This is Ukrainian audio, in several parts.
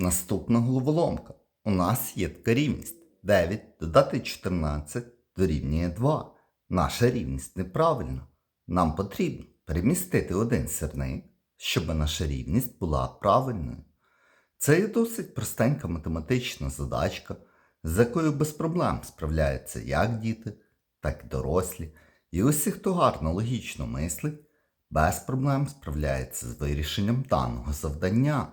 Наступна головоломка. У нас є така рівність. 9 додати 14 дорівнює 2. Наша рівність неправильна. Нам потрібно перемістити один сірник, щоб наша рівність була правильною. Це є досить простенька математична задачка, з якою без проблем справляються як діти, так і дорослі. І усі, хто гарно логічно мислить, без проблем справляється з вирішенням даного завдання.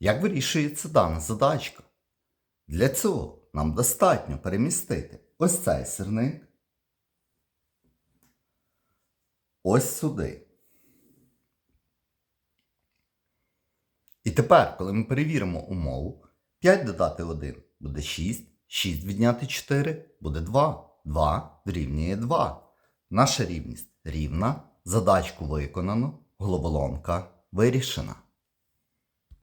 Як вирішується дана задачка? Для цього нам достатньо перемістити ось цей сірник ось сюди. І тепер, коли ми перевіримо умову, 5 додати 1 буде 6, 6 відняти 4 буде 2. 2 дорівнює 2. Наша рівність рівна, задачку виконано, головоломка вирішена.